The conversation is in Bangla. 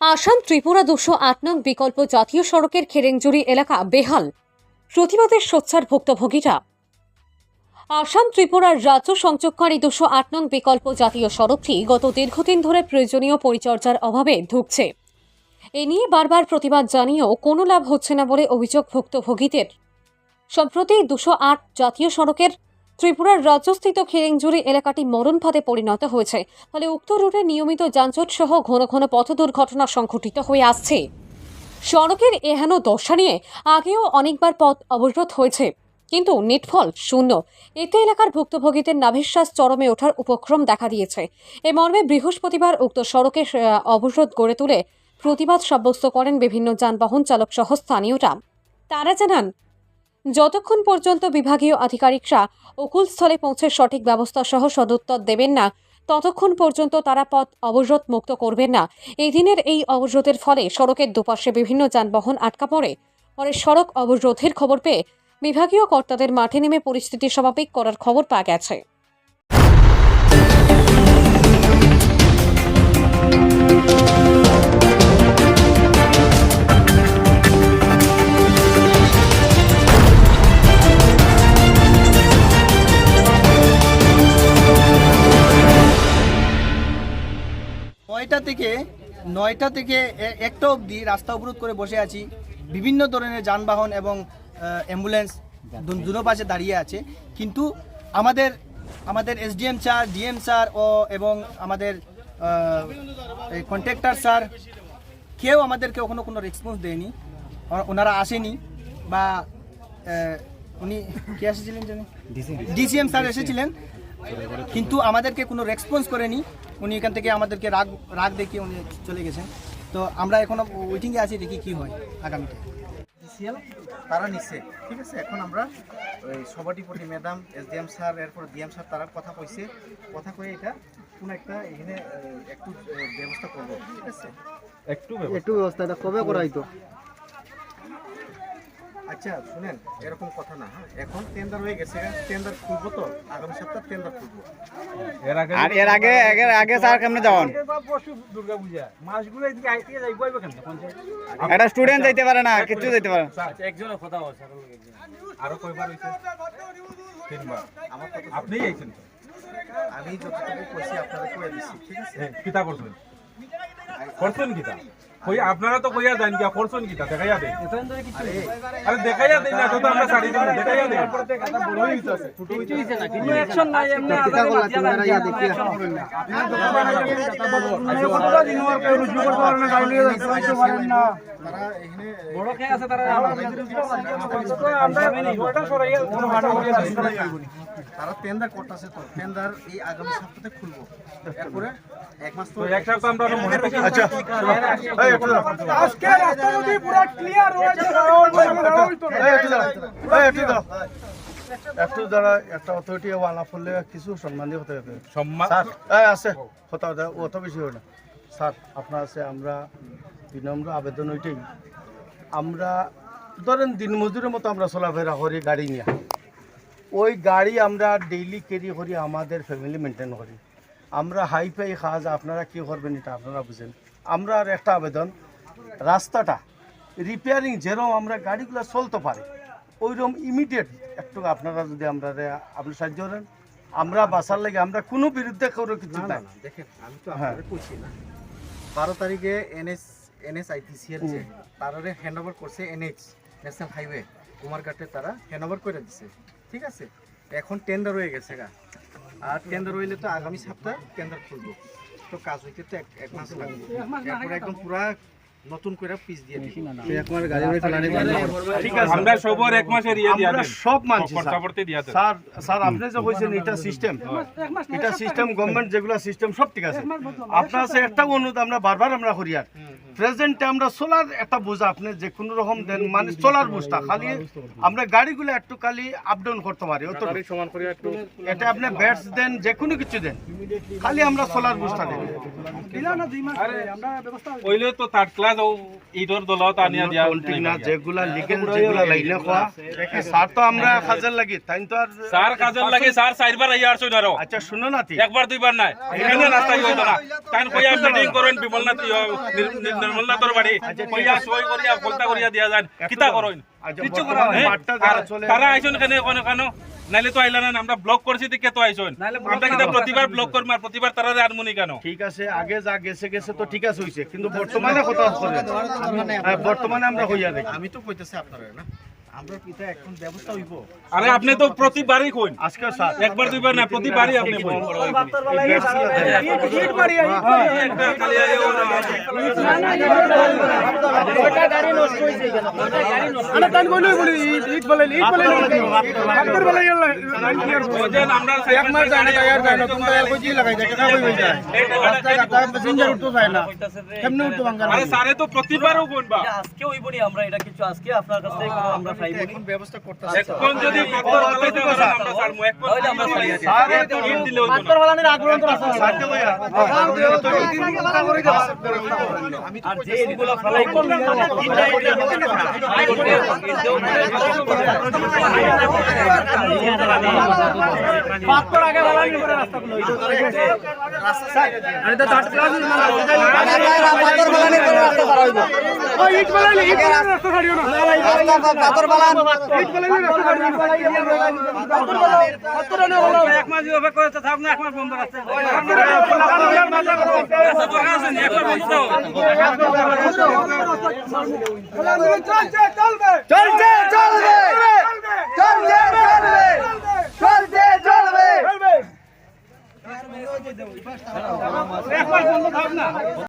আসাম ত্রিপুরা দুশো আট নং বিকল্প জাতীয় সড়কের খেরেংজুরি এলাকা বেহাল। প্রতিবাদের সোচ্চার ভুক্তভোগীরা আসাম ত্রিপুরার রাজ্য সংযোগকারী দুশো আট নং বিকল্প জাতীয় সড়কটি গত দীর্ঘদিন ধরে প্রয়োজনীয় পরিচর্যার অভাবে ধুঁকছে। এ নিয়ে বারবার প্রতিবাদ জানিয়েও কোনো লাভ হচ্ছে না বলে অভিযোগ ভুক্তভোগীদের। সম্প্রতি দুশো আট জাতীয় সড়কের ত্রিপুরার রাজ্যস্থিত খেরেংজুরি এলাকাটি মরণ ফাঁদে পরিণত হয়েছে। ফলে উক্ত রুটে নিয়মিত যানজট সহ ঘন ঘন পথ দুর্ঘটনা সংঘটিত হয়ে আসছে। সড়কের এহেন দশা নিয়ে আগেও অনেকবার পথ অবরোধ হয়েছে। কিন্তু নিটফল শূন্য। এতে এলাকার ভুক্তভোগীদের নাভিশ্বাস চরমে ওঠার উপক্রম দেখা দিয়েছে। এ মর্মে বৃহস্পতিবার উক্ত সড়কে অবরোধ গড়ে তুলে প্রতিবাদ সাব্যস্ত করেন বিভিন্ন যানবাহন চালক সহ স্থানীয়রা। তারা জানান, যতক্ষণ পর্যন্ত বিভাগীয় আধিকারিকরা অকুলস্থলে পৌঁছে সঠিক ব্যবস্থা সহ সদুত্তর দেবেন না, ততক্ষণ পর্যন্ত তারা পথ অবরোধ মুক্ত করবেন না। এই দিনের এই অবরোধের ফলে সড়কের দুপাশে বিভিন্ন যানবাহন আটকা পড়ে। পরে সড়ক অবরোধের খবর পেয়ে বিভাগীয় কর্তাদের মাঠে নেমে পরিস্থিতি স্বাভাবিক করার খবর পাওয়া গেছে। নয়টা থেকে নয়টা থেকে একটা অবধি রাস্তা অবরোধ করে বসে আছি। বিভিন্ন ধরনের যানবাহন এবং অ্যাম্বুলেন্স দুনো পাশে দাঁড়িয়ে আছে। কিন্তু আমাদের আমাদের এসডিএম স্যার ডিএম স্যার ও এবং আমাদের কন্ট্রাক্টর স্যার কেউ আমাদেরকে কখনো কোনো রেসপন্স দেয়নি। ওনারা আসেনি বা উনি কে এসেছিলেন জানি? ডিসিএম স্যার এসেছিলেন। কিন্তু আমাদেরকে কোনো রেসপন্স করেনি। উনি এখান থেকে আমাদেরকে রাগ রাগ দেখিয়ে উনি চলে গেছেন। তো আমরা এখনও ওয়েটিংয়ে আছি দেখি কি হয় আগামীতে। তারা নিছে ঠিক আছে? এখন আমরা ওই সভাধিপতি madam S D M sir এরপর ডিএম স্যার তারা কথা কইছে। কথা কয়ে এটা কোনো একটা এখানে একটু ব্যবস্থা করব ঠিক আছে? একটু একটু ব্যবস্থা এটা কবে করা হইতো আচ্ছা শুনেন এরকম কথা না হ্যাঁ? এখন টেন্ডার হয়ে গেছে টেন্ডার খুলবো তো? আগামী সপ্তাহে টেন্ডার খুলবো। এর আগে আর এর আগে এর আগে স্যার কেমনে যাওন দুর্গা পূজা মাসগুলো এদিকে আইতে যাইব কেন একটা স্টুডেন্ট যাইতে পারে না কিছু যাইতে পারে না। একজনের কথা আছে আরও কয়বার হইছে? তিনবার। আমার কথা আপনি আইছেন আমি যতটুকু কইছি আপনাদের করে দিচ্ছি ঠিক আছে? হ্যাঁ, কিতা করছেন? করছেন কিতা? কই আপনারা তো কইয়া যান কি করছেন কিতা? দেখাইয়া দেন। আরে আরে দেখাইয়া দেন না তো তো আমরা ছাড়ি দেব দেখাইয়া দেন। তারা এখানে বড় খেয়ে পারেন তারা তারা টেন্ডার করতেছে তো টেন্ডার এই আগামী সপ্তাহে খুলবো। এরপরে এক মাস তো তো এক সপ্তাহ আমরা মনে রাখি। আচ্ছা এই একটু। এই অথরিটি ওয়ালা ফুললে কিছু সম্মান দিয়ে হতে হবে। সম্মান? আছে কথা কথা অত বেশি হয় না। স্যার আপনার আছে আমরা বিনম্র আবেদন ওইটাই। আমরা ধরেন দিন মজুরের মতো আমরা চলাফেরা করি গাড়ি নিয়ে। ওই গাড়ি আমরা ডেইলি ক্যারি করি আমাদের ফ্যামিলি মেনটেন করি। আমরা হাই ফাই কাজ আপনারা কি করবেন এটা আপনারা বুঝেন। আমরা আর একটা আবেদন রাস্তাটা রিপেয়ারিং যেরকম আমরা গাড়িগুলো চলতে পারে ওইরকম ইমিডিয়েট একটু আপনারা যদি আমরা আপনি সাহায্য করেন। আমরা বাসার লাগে আমরা কোনো বিরুদ্ধে কারও কিছু না, দেখেন আমি তো হ্যাঁ। বারো তারিখে এনএস এনএস আইটিসিএল যে তারারে হ্যান্ড ওভার করছে এনএইচ ন্যাশনাল হাইওয়ে কুমারঘাটে তারা হ্যান্ড ওভার করে দিছে ঠিক আছে? এখন টেন্ডার হয়ে গেছে গা। আর টেন্ডার হইলে তো আগামী সপ্তাহে টেন্ডার খুলবো। তো কাজ হইতে তো এক- মাস লাগবে। এখন একদম পুরা নতুন করে পিস দিয়ে দিই ঠিক আছে। আমরা সবার এক মাসের ইয়ে দিয়া দেন। সব মানছি স্যার। স্যার স্যার আপনি যে কইছেন এটা সিস্টেম এটা সিস্টেম গভর্নমেন্ট যেগুলো সিস্টেম সব ঠিক আছে। আপনার কাছে একটা অনুরোধ আমরা বারবার আমরা করি আর প্রেজেন্টে আমরা সোলার একটা বোঝা আপনি যে কোনো রকম দেন মানে সোলার বুঝটা খালি আমরা গাড়িগুলো একটু খালি আপ ডাউন করতে পারি অত এটা আপনি ব্যাটস দেন যে কোনো কিছু দেন খালি আমরা সোলার বুঝটা দেন। কইলে তো থার্ড ক্লাস ও ইটর দলত আনিয়া দিয়া ঠিক না যেগুলা লিগেল যেগুলা লাইনে খোয়া স্যার তো আমরা কাজের লাগি তাই তো আর স্যার কাজের লাগে স্যার চারবার আইয়া আসছো আরও আচ্ছা শুনো না একবার দুইবার নাই। এখানে রাস্তা হইতো না তাই কইয়া মিটিং করেন বিমলনাথ নির্মলনাথর বাড়ি কইয়া সই করিয়া ফলতা করিয়া দিয়া যান। কিতা করেন কিচ্ছু করা চলে- তারা আইছন কেন কোন কেন? নাইলে তো আইলা না আমরা ব্লক করছি দেখে তো আইছন আমরা কিন্তু প্রতিবার ব্লক করব আর প্রতিবার তারা আনমনি কেন? ঠিক আছে আগে যা গেছে গেছে তো ঠিক আছে হইছে কিন্তু বর্তমানে কথা হ্যাঁ, বর্তমানে আমরা হইয়া দেখি। আমি তো কইতেছি আপনারা না? আমরা পিতা এখন ব্যবস্থা হইব আরে আপনি তো প্রতিবারই কইন আজকে স্যার একবার দুইবার না প্রতিবারই আপনি কইন একটা খালি আইয়া ওরা- ওই যে আমরা আরে স্যারে তো প্রতিবারও কোনবা আজকে ওই বলি আমরা এটা কিছু আজকে আপনার কাছ থেকে কোনো আমরা পাইবো এখন ব্যবস্থা করতে এখন যদি পাথর ফালাইতে পারেন আমরা ছাড়বো এখন আমরা ছাড়িয়ে দিই। স্যারে তো ইট দিলে হইতো না আর যে এগুলো ফেলাই করবে এক মাস অপেক্ষা করে থাক না এক মাস বন্ধ চলবে চলছে চলবে। চলছে চলবে।